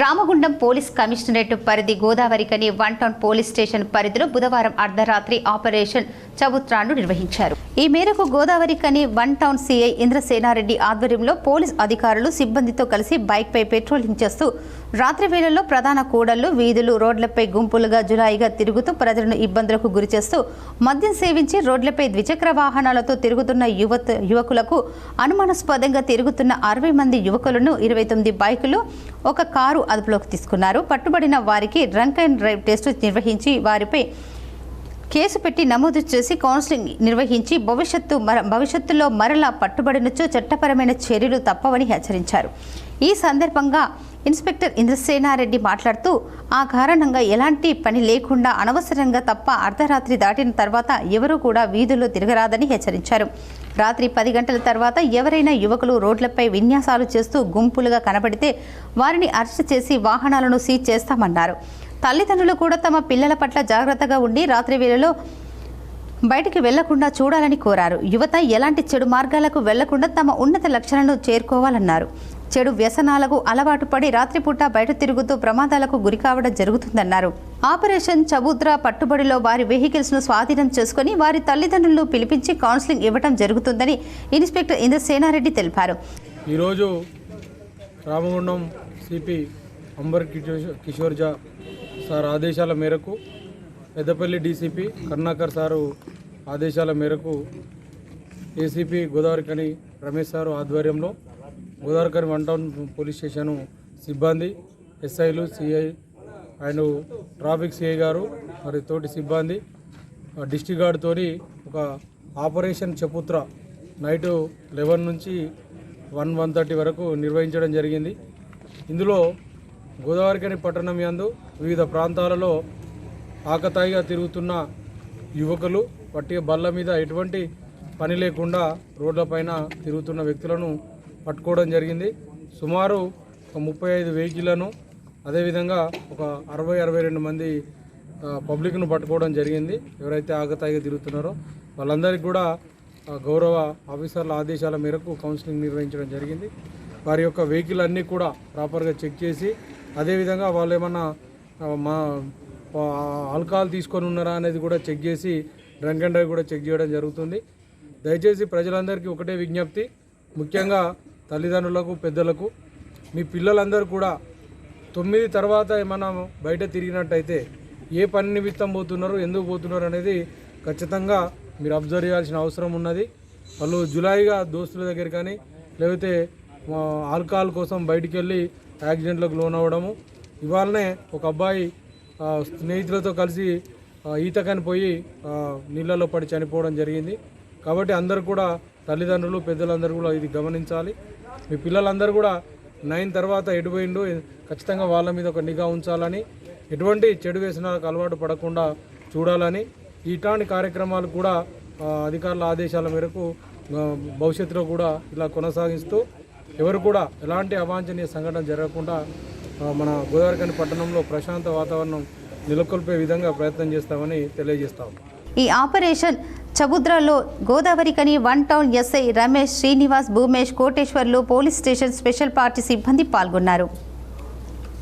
Ramagundam police commissionerate పరిధి Godavarikhani one town police station పరిధిలో బుధవారం అర్ధరాత్రి ఆపరేషన్ చబుత్రాను నిర్వహించారు. ఈ మేరకు Godavarikhani one town CI Indrasena Reddy ఆధ్వర్యంలో పోలీస్ అధికారులు సిబ్బందితో కలిసి బైక్పై పెట్రోలింగ్ చేస్తూ రాత్రి వేళల్లో ప్రధాన కూడళ్ళు వీధులు రోడ్లపై గుంపులుగా జులాయిగా తిరుగుతూ ప్రజలను ఇబ్బందులకు గురిచేస్తూ మద్యం సేవించి రోడ్లపై ద్విచక్ర వాహనాలతో తిరుగుతున్న యువత యువకులకు అనుమానాస్పదంగా తిరుగుతున్న అరవై మంది యువకులను ఇరవై తొమ్మిది బైకులు ఒక కారు అదుపులోకి తీసుకున్నారు. పట్టుబడిన వారికి డ్రంక్ అండ్ డ్రైవ్ టెస్టు నిర్వహించి వారిపై కేసు పెట్టి నమోదు చేసి కౌన్సిలింగ్ నిర్వహించి భవిష్యత్తు మర భవిష్యత్తులో మరలా పట్టుబడినచో చట్టపరమైన చర్యలు తప్పవని హెచ్చరించారు. ఈ సందర్భంగా ఇన్స్పెక్టర్ ఇంద్రసేనారెడ్డి మాట్లాడుతూ ఆ కారణంగా ఎలాంటి పని లేకుండా అనవసరంగా తప్ప అర్ధరాత్రి దాటిన తర్వాత ఎవరూ కూడా వీధుల్లో తిరగరాదని హెచ్చరించారు. రాత్రి పది గంటల తర్వాత ఎవరైనా యువకులు రోడ్లపై విన్యాసాలు చేస్తూ గుంపులుగా కనబడితే వారిని అరెస్ట్ చేసి వాహనాలను సీజ్ చేస్తామన్నారు. తల్లిదండ్రులు కూడా తమ పిల్లల పట్ల జాగ్రత్తగా ఉండి రాత్రి వేళలో బయటికి వెళ్ళకుండా చూడాలని కోరారు. యువత ఎలాంటి చెడు మార్గాలకు వెళ్ళకుండా తమ ఉన్నత లక్ష్యాలను చేరుకోవాలన్నారు. చెడు వ్యసనాలకు అలవాటు పడి రాత్రిపూట బయట తిరుగుతూ ప్రమాదాలకు గురి కావడం జరుగుతుందన్నారు. ఆపరేషన్ చబుద్రా పట్టుబడిలో వారి వెహికల్స్ను స్వాధీనం చేసుకుని వారి తల్లిదండ్రులను పిలిపించి కౌన్సిలింగ్ ఇవ్వడం జరుగుతుందని ఇన్స్పెక్టర్ ఇంద్రసేనారెడ్డి తెలిపారు. ఈరోజు Ramagundam CP amber Kishor Jha sir ఆదేశాల మేరకు పెద్దపల్లి డీసీపీ కరుణాకర్ సారు ఆదేశాల మేరకు ఏసీపీ గోదావరికని రమేష్ సారు ఆధ్వర్యంలో Godavarikhani one town police station సిబ్బంది ఎస్ఐలు సిఐ అండ్ ట్రాఫిక్ సిఐ గారు మరి తోటి సిబ్బంది డిస్టిక్ గార్డ్తోని ఒక ఆపరేషన్ చపుత్ర నైటు లెవెన్ నుంచి వన్ వన్ థర్టీ వరకు నిర్వహించడం జరిగింది. ఇందులో గోదావరికని పట్టణం యందు వివిధ ప్రాంతాలలో ఆకతాయిగా తిరుగుతున్న యువకులు పట్టి బళ్ళ మీద ఎటువంటి పని లేకుండా రోడ్లపైన తిరుగుతున్న వ్యక్తులను పట్టుకోవడం జరిగింది. సుమారు ఒక ముప్పై ఐదు వెహికల్లను అదేవిధంగా ఒక అరవై అరవై రెండు మంది పబ్లిక్ను పట్టుకోవడం జరిగింది. ఎవరైతే ఆగతాయిగా తిరుగుతున్నారో వాళ్ళందరికీ కూడా గౌరవ ఆఫీసర్ల ఆదేశాల మేరకు కౌన్సిలింగ్ నిర్వహించడం జరిగింది. వారి యొక్క వెహికల్ అన్నీ కూడా ప్రాపర్గా చెక్ చేసి అదేవిధంగా వాళ్ళు ఏమన్నా మా ఆల్కహాల్ తీసుకొని ఉన్నారా అనేది కూడా చెక్ చేసి డ్రంక్ అండ్ డ్రైవ్ కూడా చెక్ చేయడం జరుగుతుంది. దయచేసి ప్రజలందరికీ ఒకటే విజ్ఞప్తి. ముఖ్యంగా తల్లిదండ్రులకు పెద్దలకు మీ పిల్లలందరూ కూడా తొమ్మిది తర్వాత ఏమన్నా బయట తిరిగినట్టయితే ఏ పని నిమిత్తం పోతున్నారు ఎందుకు పోతున్నారు అనేది ఖచ్చితంగా మీరు అబ్జర్వ్ చేయాల్సిన అవసరం ఉన్నది. వాళ్ళు జులాయిగా దోస్తుల దగ్గర కానీ లేకపోతే ఆల్కహాల్ కోసం బయటికి వెళ్ళి యాక్సిడెంట్లకు లోన్ అవ్వడము ఇవాళనే ఒక అబ్బాయి స్నేహితులతో కలిసి ఈతకని పోయి నీళ్ళలో పడి చనిపోవడం జరిగింది. కాబట్టి అందరూ కూడా తల్లిదండ్రులు పెద్దలందరూ కూడా ఇది గమనించాలి. మీ పిల్లలందరూ కూడా నైన్ తర్వాత ఎడిపోయిండు ఖచ్చితంగా వాళ్ళ మీద ఒక నిఘా ఉంచాలని ఎటువంటి చెడు వ్యసనాలకు అలవాటు పడకుండా చూడాలని ఇట్లాంటి కార్యక్రమాలు కూడా అధికారుల ఆదేశాల మేరకు భవిష్యత్తులో కూడా ఇలా కొనసాగిస్తూ ఎవరు కూడా ఎలాంటి అవాంఛనీయ సంఘటన జరగకుండా మన గోదావరికని పట్టణంలో ప్రశాంత వాతావరణం నెలకొల్పే విధంగా ప్రయత్నం చేస్తామని తెలియజేస్తాం. ఈ operation చబుద్రలో Godavarikhani one town SI Ramesh Srinivas Bhumesh Koteswarlu police station special party సిబ్బంది పాల్గొన్నారు.